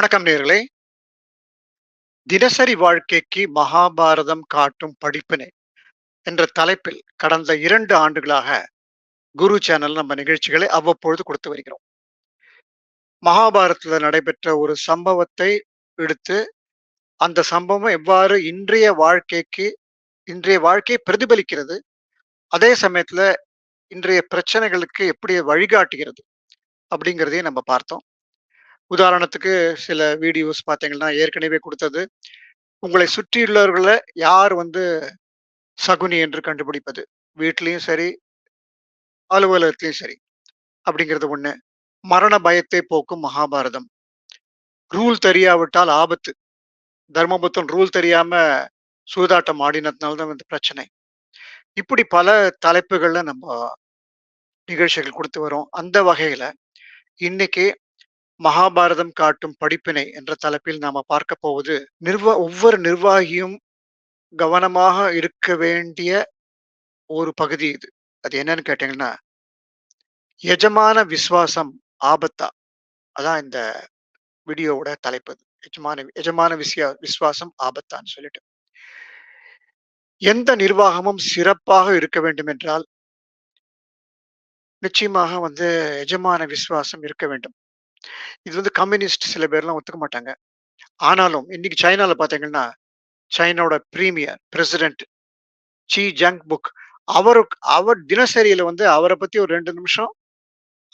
வணக்கம் நேர்களே. தினசரி வாழ்க்கைக்கு மகாபாரதம் காட்டும் படிப்பினை என்ற தலைப்பில் கடந்த இரண்டு ஆண்டுகளாக குரு சேனல் நம்ம நிகழ்ச்சிகளை அவ்வப்பொழுது கொடுத்து வருகிறோம். மகாபாரதத்தில் நடைபெற்ற ஒரு சம்பவத்தை எடுத்து அந்த சம்பவம் எவ்வாறு இன்றைய வாழ்க்கைக்கு இன்றைய வாழ்க்கையை பிரதிபலிக்கிறது அதே சமயத்துல இன்றைய பிரச்சனைகளுக்கு எப்படி வழிகாட்டுகிறது அப்படிங்கிறதையும் நம்ம பார்த்தோம். உதாரணத்துக்கு சில வீடியோஸ் பார்த்தீங்கன்னா ஏற்கனவே கொடுத்தது. உங்களை சுற்றியுள்ளவர்களை யார் வந்து சகுனி என்று கண்டுபிடிப்பது? வீட்லேயும் சரி அலுவலகத்திலையும் சரி அப்படிங்கிறது ஒன்று மரண பயத்தை போக்கும் மகாபாரதம். ரூல் தெரியாவிட்டால் ஆபத்து. தர்மபுத்தன் ரூல் தெரியாம சூதாட்டம் ஆடினதுனால தான் இந்த பிரச்சனை. இப்படி பல தலைப்புகள்ல நம்ம நிகழ்ச்சிகள் கொடுத்து வரோம் அந்த வகையில இன்னைக்கு மகாபாரதம் காட்டும் படிப்பினை என்ற தலைப்பில் நாம பார்க்க போவது நிர்வா ஒவ்வொரு நிர்வாகியும் கவனமாக இருக்க வேண்டிய ஒரு பகுதி இது. அது என்னன்னு கேட்டீங்கன்னா எஜமான விசுவாசம் ஆபத்தா? அதான் இந்த வீடியோவோட தலைப்பு எஜமான எஜமான விசியா விசுவாசம் ஆபத்தான்னு சொல்லிட்டு. எந்த நிர்வாகமும் சிறப்பாக இருக்க வேண்டும் என்றால் நிச்சயமாக வந்து எஜமான விசுவாசம் இருக்க வேண்டும். இது வந்து கம்யூனிஸ்ட் சில பேர்லாம் ஒத்துக்க மாட்டாங்க. ஆனாலும் இன்னைக்கு சைனால பாத்தீங்கன்னா சைனாவோட premier president Xi junk book அவருக்கு அவர் தினசரியில வந்து அவரை பத்தி ஒரு ரெண்டு நிமிஷம்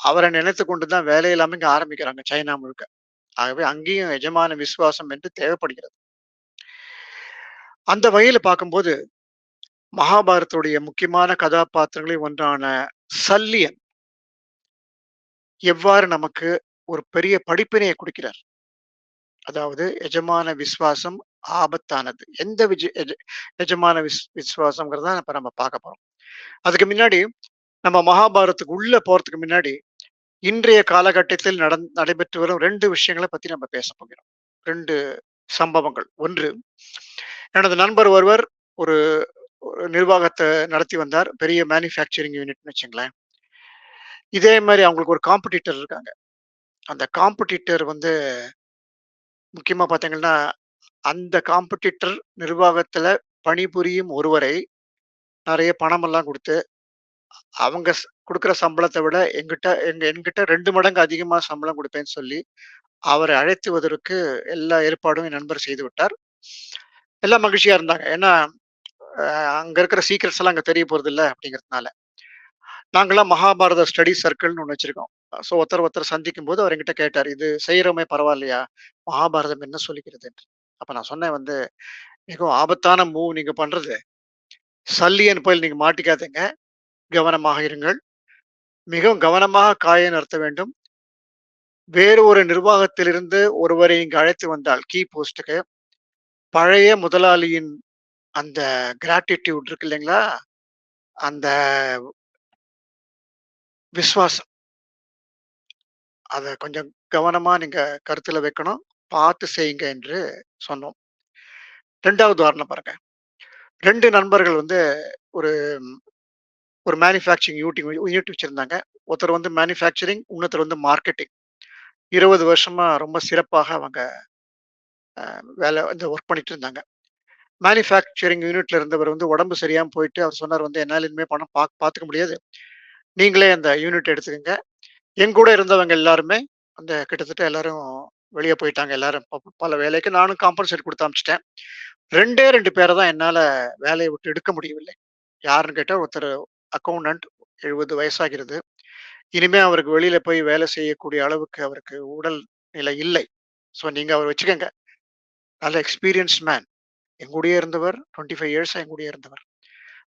அவரை நினைத்து கொண்டு தான் வேலையில்லாம இங்க ஆரம்பிக்கிறாங்க சைனா முழுக்க. ஆகவே அங்கேயும் எஜமான விசுவாசம் என்று தேவைப்படுகிறது. அந்த வகையில பார்க்கும்போது மகாபாரத்துடைய முக்கியமான கதாபாத்திரங்களில் ஒன்றான சல்லியன் எவ்வாறு நமக்கு ஒரு பெரிய படிப்பினையை கொடுக்கிறார். அதாவது எஜமான விசுவாசம் ஆபத்தானது. எந்த விஜ எஜமான விஸ் விசுவாசம்ங்கிறத இப்ப நம்ம பார்க்க போறோம். அதுக்கு முன்னாடி நம்ம மகாபாரத்துக்கு உள்ள போறதுக்கு முன்னாடி இன்றைய காலகட்டத்தில் நட நடைபெற்று வரும் ரெண்டு விஷயங்களை பத்தி நம்ம பேச போகிறோம். ரெண்டு சம்பவங்கள். ஒன்று எனது நண்பர் ஒருவர் ஒரு ஒரு நிர்வாகத்தை நடத்தி வந்தார். பெரிய மேனுஃபேக்சரிங் யூனிட்னு வச்சுங்களேன். இதே மாதிரி அவங்களுக்கு ஒரு காம்படிட்டர் இருக்காங்க. அந்த காம்படிட்டர் வந்து முக்கியமாக பார்த்தீங்கன்னா அந்த காம்படிட்டர் நிர்வாகத்தில் பணிபுரியும் ஒருவரை நிறைய பணமெல்லாம் கொடுத்து அவங்க கொடுக்குற சம்பளத்தை விட எங்கிட்ட எங்க என்கிட்ட ரெண்டு மடங்கு அதிகமாக சம்பளம் கொடுப்பேன்னு சொல்லி அவரை அழைத்துவதற்கு எல்லா ஏற்பாடும் என் நண்பர் செய்து விட்டார். எல்லாம் மகிழ்ச்சியா இருந்தாங்க. ஏன்னா அங்கே அங்க இருக்கிற சீக்கிரட்ஸ் எல்லாம் அங்க தெரிய போறது இல்லை அப்படிங்கிறதுனால. நாங்களாம் மகாபாரத ஸ்டடி சர்க்கிள்னு ஒன்று வச்சிருக்கோம். ஸோ ஒருத்தர் ஒருத்தர் சந்திக்கும் போது அவர் என்கிட்ட கேட்டார் இது செய்யறோமே பரவாயில்லையா? மகாபாரதம் என்ன சொல்லிக்கிறது? என்று. அப்ப நான் சொன்னேன் வந்து மிகவும் ஆபத்தான மூவ் நீங்க பண்றது. சல்லியன் போய் நீங்க மாட்டிக்காதீங்க. கவனமாக இருங்கள். மிகவும் கவனமாக காயை நடத்த வேண்டும். வேறு ஒரு நிர்வாகத்திலிருந்து ஒருவரை இங்கு அழைத்து வந்தால் கீ போஸ்டுக்கு பழைய முதலாளியின் அந்த கிராட்டிடியூட் இருக்கு இல்லைங்களா? அந்த விசுவாசம் அதை கொஞ்சம் கவனமா நீங்க கருத்துல வைக்கணும். பார்த்து செய்யுங்க என்று சொன்னோம். ரெண்டாவது உதாரணம் பாருங்க. ரெண்டு நண்பர்கள் வந்து ஒரு ஒரு மேனுஃபேக்சரிங் யூனிட் யூனிட் வச்சுருந்தாங்க. ஒருத்தர் வந்து மேனுஃபேக்சரிங் இன்னொருத்தர் வந்து மார்க்கெட்டிங் இருபது வருஷமா ரொம்ப சிறப்பாக அவங்க வேலை இந்த ஒர்க் பண்ணிட்டு இருந்தாங்க. மேனுஃபேக்சரிங் யூனிட்ல இருந்தவர் வந்து உடம்பு சரியாம போயிட்டு அவர் சொன்னார் வந்து என்னால் இனிமேல் பணம் பா பார்த்துக்க முடியாது. நீங்களே அந்த யூனிட் எடுத்துக்கோங்க. என் கூட இருந்தவங்க எல்லாருமே அந்த கிட்டத்தட்ட எல்லாரும் வெளியே போயிட்டாங்க எல்லாரும். பல வேலைக்கு நானும் காம்பன்சேட் கொடுத்து அமிச்சிட்டேன். ரெண்டே ரெண்டு பேரை தான் என்னால் வேலையை விட்டு எடுக்க முடியவில்லை. யாருன்னு கேட்டால் ஒருத்தர் அக்கௌண்டன்ட் எழுபது வயசாகிறது. இனிமே அவருக்கு வெளியில போய் வேலை செய்யக்கூடிய அளவுக்கு அவருக்கு உடல் நிலை இல்லை. ஸோ நீங்க அவர் வச்சுக்கோங்க. நல்ல எக்ஸ்பீரியன்ஸ் மேன் எங்கூடயே இருந்தவர் டுவெண்ட்டி ஃபைவ் இயர்ஸ் எங்கூடயே இருந்தவர்.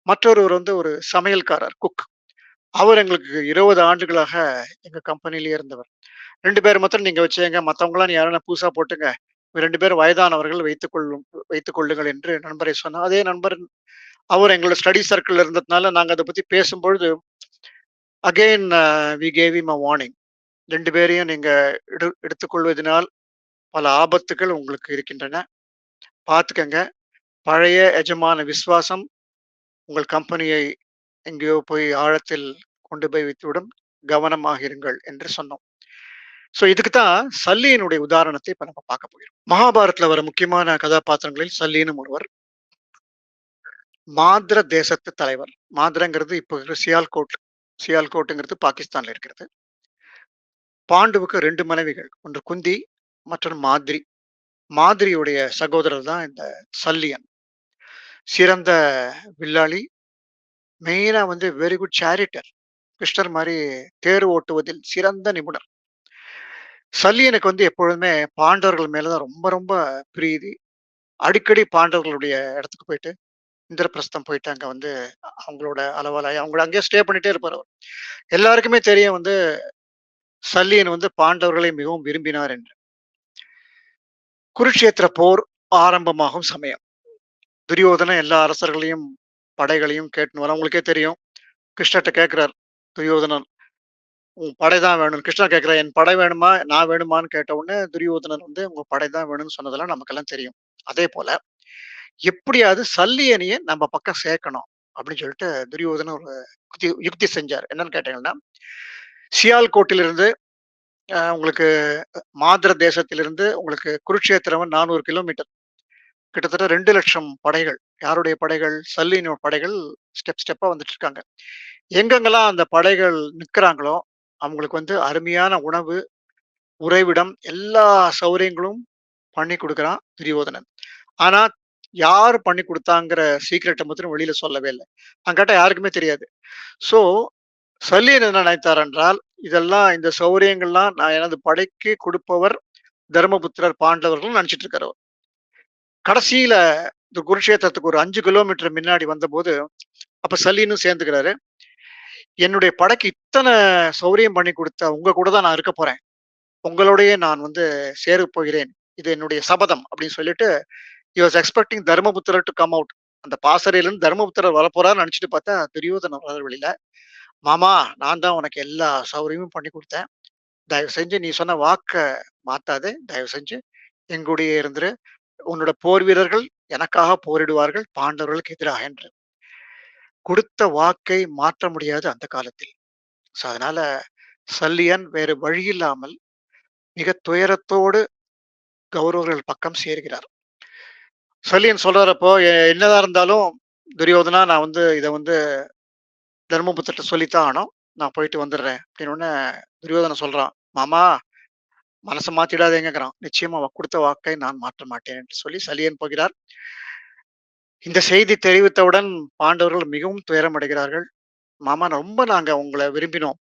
மற்றொருவர் வந்து ஒரு சமையல்காரர் குக் அவர் எங்களுக்கு இருபது ஆண்டுகளாக எங்க கம்பெனிலேயே இருந்தவர். ரெண்டு பேர் மாத்திரம் நீங்க வச்சுங்க மற்றவங்களாம் யாரும் புதுசா போட்டுங்க. இவங்க ரெண்டு பேர் வயதானவர்கள் வைத்துக் கொள்ளும் வைத்துக் கொள்ளுங்கள் என்று நண்பரை சொன்னார். அதே நண்பர் அவர் எங்களோட ஸ்டடி சர்க்கிள் இருந்ததுனால நாங்கள் அதை பத்தி பேசும்பொழுது again we gave him a warning ரெண்டு பேரையும் நீங்க எடு எடுத்துக்கொள்வதனால் பல ஆபத்துகள் உங்களுக்கு இருக்கின்றன. பார்த்துக்கங்க. பழைய எஜமான விசுவாசம் உங்கள் கம்பெனியை எங்கேயோ போய் ஆழத்தில் கொண்டு போய் வைத்துவிடும் கவனமாக இருங்கள் என்று சொன்னோம் ஸோ இதுக்கு தான் சல்லியனுடைய உதாரணத்தை இப்போ நம்ம பார்க்க போகிறோம். மகாபாரதத்துல வர முக்கியமான கதாபாத்திரங்களில் சல்லியனும் ஒருவர். மாத்ர தேசத்து தலைவர். மாத்ரங்கிறது இப்போ சியால்கோட். சியால்கோட்டுங்கிறது பாகிஸ்தான்ல இருக்கிறது. பாண்டுவுக்கு ரெண்டு மனைவிகள். ஒன்று குந்தி, மற்றொன்று மாத்ரி. மாதிரியுடைய சகோதரர் தான் இந்த சல்லியன். சிறந்த வில்லாளி. மெயினா வந்து வெரி குட் சேரிட்டர். கிருஷ்ணர் மாதிரி தேர் ஓட்டுவதில் சிறந்த நிபுணர். சல்லியனுக்கு வந்து எப்பொழுதுமே பாண்டவர்கள் மேலதான் ரொம்ப ரொம்ப பிரீதி. அடிக்கடி பாண்டவர்களுடைய இடத்துக்கு போயிட்டு, இந்திரபிரஸ்தம் போயிட்டு அங்க வந்து அவங்களோட அளவலாய் அவங்கள அங்கேயே ஸ்டே பண்ணிட்டே இருப்பார் எல்லாருக்குமே தெரியும் வந்து சல்லியன் வந்து பாண்டவர்களை மிகவும் விரும்பினார் என்று. குருட்சேத்திர போர் ஆரம்பமாகும் சமயம். துரியோதன எல்லா அரசர்களையும், படைகளையும் கேட்டுன்னு வர உங்களுக்கே தெரியும். கிருஷ்ணர்கிட்ட கேட்குறார் துரியோதனன். உன் படை தான் வேணும். கிருஷ்ணர் கேட்கிறார், என் படை வேணுமா? நான் வேணுமான்னு கேட்ட உடனே துரியோதனன் வந்து உங்க படை தான் வேணும்னு சொன்னதெல்லாம் நமக்கெல்லாம் தெரியும். அதே போல எப்படியாவது சல்லியனையே நம்ம பக்கம் சேர்க்கணும் அப்படின்னு சொல்லிட்டு துரியோதனன் ஒரு யுக்தி யுக்தி செஞ்சார். என்னன்னு கேட்டீங்கன்னா, சியால்கோட்டிலிருந்து உங்களுக்கு மாத்ர தேசத்திலிருந்து உங்களுக்கு குருட்சேத்திரம் 400 கிலோமீட்டர். கிட்டத்தட்ட 2,00,000 படைகள். யாருடைய படைகள்? சல்லினோட படைகள் ஸ்டெப் ஸ்டெப்பாக வந்துட்டு இருக்காங்க. எங்கெங்கெல்லாம் அந்த படைகள் நிற்கிறாங்களோ, அவங்களுக்கு வந்து அருமையான உணவு, உறைவிடம் எல்லா சௌகரியங்களும் பண்ணி கொடுக்குறான் துரியோதனன். ஆனா, யார் பண்ணி கொடுத்தாங்கிற சீக்கிரட்டை மட்டும் வெளியில சொல்லவே இல்லை அங்கிட்ட யாருக்குமே தெரியாது. ஸோ சல்லியன் என்ன நினைத்தார் என்றால், இதெல்லாம் இந்த சௌகரியங்கள்லாம் நான் எனது படைக்கு கொடுப்பவர் தர்மபுத்திரர், பாண்டவர்கள் நினைச்சிட்டு இருக்கிறவர் கடைசியில இந்த குருஷேத்திரத்துக்கு ஒரு அஞ்சு கிலோமீட்டர் முன்னாடி வந்தபோது, அப்ப சலீனும் சேர்ந்துக்கிறாரு. என்னுடைய படைக்கு இத்தனை சௌரியம் பண்ணி கொடுத்த உங்க கூட தான் நான் இருக்க போறேன். உங்களோடயே நான் வந்து சேரப் போகிறேன். இது என்னுடைய சபதம் அப்படின்னு சொல்லிட்டு, he was expecting Dharmaputrar to come out. அந்த பாசறையிலிருந்து தர்மபுத்திரர் வரப்போறான்னு நினச்சிட்டு பார்த்தா, துரியோதன வர வழியில மாமா நான் தான் உனக்கு எல்லா சௌகரியமும் பண்ணி கொடுத்தேன் தயவு செஞ்சு நீ சொன்ன வாக்க மாத்தாது தயவு செஞ்சு எங்கூடயே இருந்துரு. உன்னோட போர் வீரர்கள் எனக்காக போரிடுவார்கள் பாண்டவர்களுக்கு எதிராக என்று. கொடுத்த வாக்கை மாற்ற முடியாது அந்த காலத்தில். ஸோ அதனால சல்லியன் வேறு வழி இல்லாமல் மிக துயரத்தோடு கௌரவர்கள் பக்கம் சேர்கிறார். சல்லியன் சொல்றப்போ அப்போ என்னதான் இருந்தாலும் துரியோதனா நான் வந்து இதை வந்து தர்மபுத்திரர்ட்ட சொல்லித்தான் ஆனோம் நான் போயிட்டு வந்துடுறேன். அப்படின்னு உடனே துரியோதனை சொல்றான். மாமா மனசை மாத்திடாதேங்கிறான் நிச்சயமா அவ கொடுத்த வாக்கை நான் மாற்ற மாட்டேன் என்று சொல்லி சலியன் போகிறார். இந்த செய்தி தெரிவித்தவுடன் பாண்டவர்கள் மிகவும் துயரமடைகிறார்கள். மாமா ரொம்ப நாங்க உங்களை விரும்பினோம்.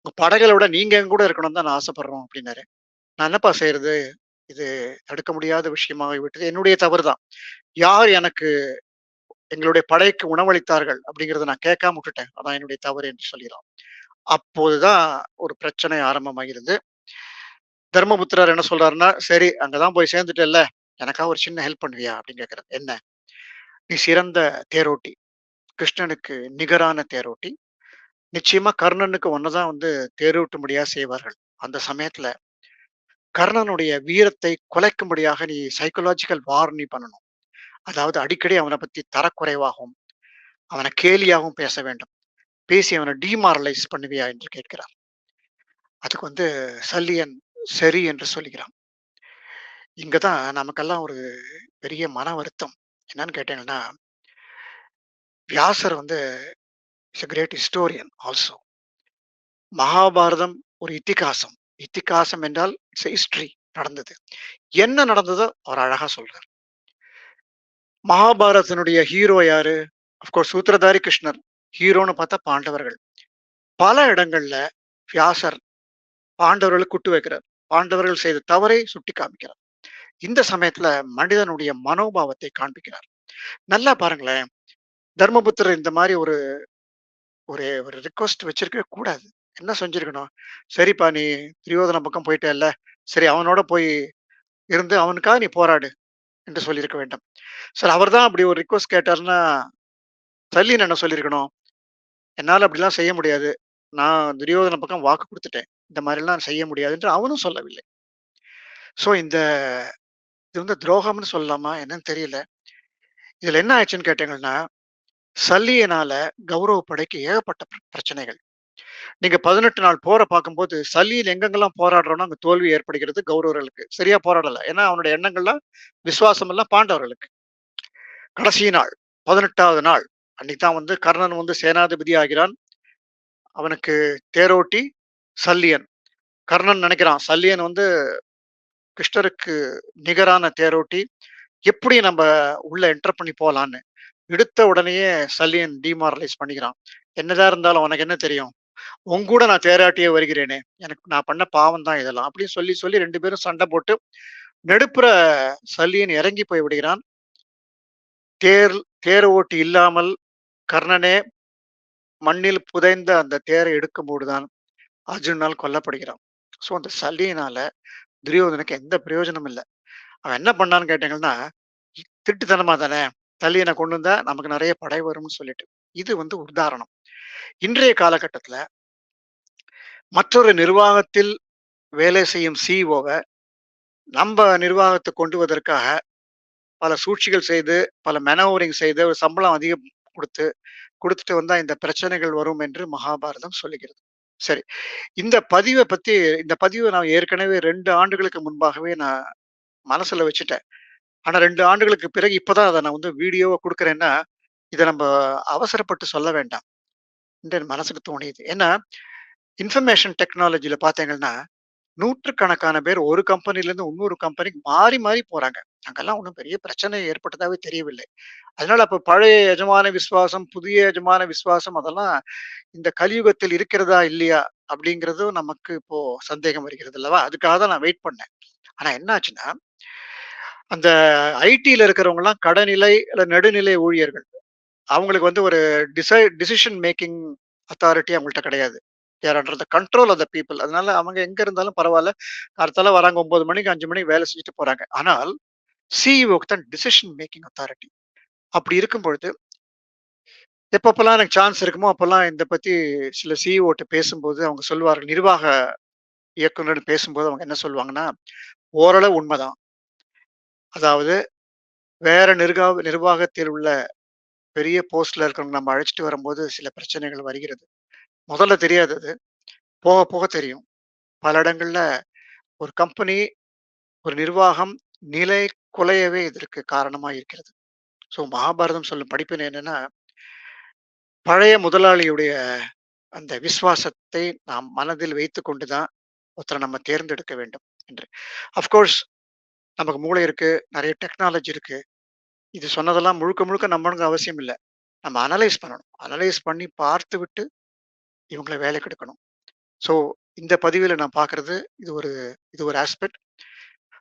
உங்க படகளோட விட நீங்க எங்க கூட இருக்கணும்னு தான் நான் ஆசைப்படுறோம் அப்படின்னாரு. நான் என்னப்பா செய்யறது இது தடுக்க முடியாத விஷயமாக விட்டது. என்னுடைய தவறு தான். யார் எனக்கு எங்களுடைய படைக்கு உணவளித்தார்கள் அப்படிங்கிறத நான் கேட்காம விட்டுட்டேன். அதான் என்னுடைய தவறு என்று சொல்லிடலாம் அப்போதுதான் ஒரு பிரச்சனை ஆரம்பமாகிறது. தர்மபுத்திரர் என்ன சொல்றாருன்னா, சரி அங்கதான் போய் சேர்ந்துட்டல்ல. எனக்காக ஒரு சின்ன ஹெல்ப் பண்ணுவியா? அப்படின்னு கேட்கறது என்ன? நீ சிறந்த தேரோட்டி. கிருஷ்ணனுக்கு நிகரான தேரோட்டி. நிச்சயமா கர்ணனுக்கு ஒன்னதான் வந்து வந்து தேரோட்டும்படியா செய்வார்கள். அந்த சமயத்துல கர்ணனுடைய வீரத்தை குலைக்கும்படியாக நீ சைக்காலஜிக்கல் வார் நீ பண்ணணும். அதாவது அடிக்கடி அவனை பத்தி தரக்குறைவாகவும், அவனை கேலியாகவும் பேச வேண்டும். பேசி அவனை டிமாரலைஸ் பண்ணுவியா? என்று கேட்கிறார். அதுக்கு வந்து சல்லியன் சரி என்று சொல்கிறான் இங்கதான் நமக்கெல்லாம் ஒரு பெரிய மன வருத்தம். என்னன்னு கேட்டீங்கன்னா வியாசர் வந்து is a great historian also. Mahabharatam ஒரு இத்திகாசம் இத்திகாசம் என்றால் இட்ஸ் ஹிஸ்டரி நடந்தது. என்ன நடந்ததோ அவர் அழகா சொல்றார். மகாபாரதத்தினுடைய ஹீரோ யாரு? அப்கோர்ஸ் சூத்திரதாரி கிருஷ்ணர். ஹீரோன்னு பார்த்தா பாண்டவர்கள். பல இடங்கள்ல வியாசர் பாண்டவர்களுக்கு குட்டு வைக்கிறார். பாண்டவர்கள் செய்த தவறை சுட்டி காமிக்கிறார். இந்த சமயத்துல மனிதனுடைய மனோபாவத்தை காண்பிக்கிறார். நல்லா பாருங்களேன். தர்மபுத்திரர் இந்த மாதிரி ஒரு ஒரு ஒரு ரிக்வெஸ்ட் வச்சிருக்கவே கூடாது. என்ன செஞ்சிருக்கணும்? சரிப்பா நீ துரியோதன பக்கம் போயிட்டேல்ல சரி அவனோட போய் இருந்து அவனுக்காக நீ போராடு என்று சொல்லியிருக்க வேண்டும். சார் அவர் தான் அப்படி ஒரு ரிக்வெஸ்ட் கேட்டாருன்னா, சல்லியன் என்ன சொல்லியிருக்கணும்? என்னால் அப்படிலாம் செய்ய முடியாது. நான் துரியோதன பக்கம் வாக்கு கொடுத்துட்டேன் இந்த மாதிரிலாம் செய்ய முடியாது என்று அவனும் சொல்லவில்லை. ஸோ இந்த இது வந்து துரோகம்னு சொல்லலாமா? என்னன்னு தெரியல. இதுல என்ன ஆயிடுச்சுன்னு கேட்டீங்கன்னா, சல்லியனால கௌரவ படைக்கு ஏகப்பட்ட பிர பிரச்சனைகள். நீங்க 18 நாள் போர பார்க்கும்போது, சல்லியில் எங்கெங்கெல்லாம் போராடுறோம்னா அங்க தோல்வி ஏற்படுகிறது கௌரவர்களுக்கு. சரியா போராடல. ஏன்னா, அவனுடைய எண்ணங்கள்லாம், விசுவாசம் எல்லாம் பாண்டவர்களுக்கு. கடைசி நாள், 18வது நாள். அன்னைக்கு தான் வந்து கர்ணன் வந்து சேனாதிபதி ஆகிறான். அவனுக்கு தேரோட்டி சல்லியன். கர்ணன் நினைக்கிறான் சல்லியன் வந்து கிருஷ்ணருக்கு நிகரான தேரோட்டி. எப்படி நம்ம உள்ள என்டர் பண்ணி போகலான்னு எடுத்த உடனேயே சல்லியன் டிமாரலைஸ் பண்ணிக்கிறான். என்னதான் இருந்தாலும் உனக்கு என்ன தெரியும்? உங்கூட நான் தேராட்டியே வருகிறேனே! எனக்கு நான் பண்ண பாவம் தான் இதெல்லாம். அப்படின்னு சொல்லி, சொல்லி ரெண்டு பேரும் சண்டை போட்டு, நெடுப்புற சல்லியன் இறங்கி போய் விடுகிறான். தேர் தேர் ஓட்டி இல்லாமல் கர்ணனே மண்ணில் புதைந்த அந்த தேரை எடுக்கும்போதுதான் அர்ஜுனால் கொல்லப்படுகிறான். ஸோ அந்த சல்லியனால துரியோதனுக்கு எந்த பிரயோஜனமும் இல்லை அவன் என்ன பண்ணான்னு கேட்டீங்கன்னா, திருட்டுத்தனமா தானே! சல்லியன கொண்டு வந்தா நமக்கு நிறைய படை வரும்னு சொல்லிட்டு. இது வந்து உதாரணம். இன்றைய காலகட்டத்துல மற்றொரு நிர்வாகத்தில் வேலை செய்யும் சிஇஓவ நம்ம நிர்வாகத்தை கொண்டு வருவதற்காக, பல சூழ்ச்சிகள் செய்து, பல மெனோவரிங் செய்து, ஒரு சம்பளம் அதிகம் கொடுத்து கொடுத்துட்டு வந்தா இந்த பிரச்சனைகள் வரும் என்று மகாபாரதம் சொல்லுகிறது. சரி. இந்த பதிவை பத்தி இந்த பதிவை நான் ஏற்கனவே ரெண்டு ஆண்டுகளுக்கு முன்பாகவே நான் மனசுல வச்சுட்டேன். ஆனா ரெண்டு ஆண்டுகளுக்கு பிறகு இப்பதான் அதை நான் வந்து வீடியோவை கொடுக்குறேன்னா இதை நம்ம அவசரப்பட்டு சொல்ல வேண்டாம். என்று என் மனசுக்கு தோணியது. ஏன்னா, இன்ஃபர்மேஷன் டெக்னாலஜியில பார்த்தீங்கன்னா, நூற்றுக்கணக்கான பேர் ஒரு கம்பெனிலேருந்து இன்னொரு கம்பெனிக்கு மாறி, மாறி போறாங்க. அங்கெல்லாம் ஒன்றும் பெரிய பிரச்சனை ஏற்பட்டதாவே தெரியவில்லை. அதனால அப்ப பழைய எஜமான விசுவாசம், புதிய எஜமான விசுவாசம் அதெல்லாம் இந்த கலியுகத்தில் இருக்கிறதா? இல்லையா? அப்படிங்கிறதும் நமக்கு இப்போ சந்தேகம் வருகிறது அல்லவா? அதுக்காக தான் நான் வெயிட் பண்ணேன். ஆனா என்னாச்சுன்னா அந்த அந்த ஐடில இருக்கிறவங்கலாம் கடநிலை இல்ல நடுநிலை ஊழியர்கள். அவங்களுக்கு வந்து ஒரு டிசை டிசிஷன் மேக்கிங் அத்தாரிட்டி அவங்கள்ட்ட கிடையாது. They're under the control of the people அதனால அவங்க எங்க இருந்தாலும் பரவாயில்ல அடுத்தால வராங்க ஒன்பது மணிக்கு, அஞ்சு மணிக்கு வேலை செஞ்சுட்டு போறாங்க. ஆனால் சிஇஓக்கு தான் டிசிஷன் மேக்கிங் அத்தாரிட்டி. அப்படி இருக்கும் பொழுது எப்பப்பெல்லாம் எனக்கு சான்ஸ் இருக்குமோ, அப்பெல்லாம் இதை பத்தி சில சிஇஓட்ட பேசும்போது அவங்க சொல்லுவார்கள். நிர்வாக இயக்குனர்ன்னு பேசும்போது அவங்க என்ன சொல்லுவாங்கன்னா, ஓரளவு உண்மைதான் அதாவது வேற நிர்வாக நிர்வாகத்தில் உள்ள பெரிய போஸ்ட்ல இருக்கிறவங்க நம்ம அழைச்சிட்டு வரும்போது சில பிரச்சனைகள் வருகிறது. முதல்ல தெரியாது அது. போக, போக தெரியும். பல இடங்கள்ல ஒரு கம்பெனி, ஒரு நிர்வாகம் நிலை குலையவே இதற்கு காரணமாக இருக்கிறது. ஸோ மகாபாரதம் சொல்லும் படிப்பினை என்னன்னா பழைய முதலாளியுடைய அந்த விசுவாசத்தை நாம் மனதில் வைத்துக்கொண்டு தான் ஒருத்தரை நம்ம தேர்ந்தெடுக்க வேண்டும் என்று. அஃப்கோர்ஸ் நமக்கு மூளை இருக்கு, நிறைய டெக்னாலஜி இருக்கு. இது சொன்னதெல்லாம் முழுக்க, முழுக்க நம்பணுங்கிற அவசியம் இல்லை நம்ம அனலைஸ் பண்ணணும். அனலைஸ் பண்ணி பார்த்துவிட்டு இவங்கள வேலைக்கு எடுக்கணும். ஸோ இந்த பதிவில் நான் பார்க்குறது இது ஒரு இது ஒரு ஆஸ்பெக்ட்.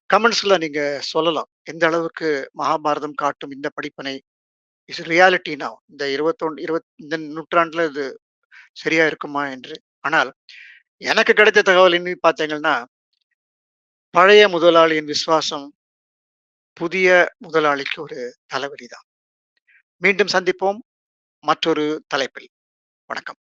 கமெண்ட்ஸில் நீங்கள் சொல்லலாம். எந்த அளவுக்கு மகாபாரதம் காட்டும் இந்த படிப்பனை இஸ் ரியாலிட்டி இந்த 21 20 இந்த நூற்றாண்டில் இது சரியா இருக்குமா என்று. ஆனால் எனக்கு கிடைத்த தகவல் என்ன பார்த்தீங்கன்னா பழைய முதலாளியின் விசுவாசம் புதிய முதலாளிக்கு ஒரு தலைவலி தான். மீண்டும் சந்திப்போம் மற்றொரு தலைப்பில். வணக்கம்.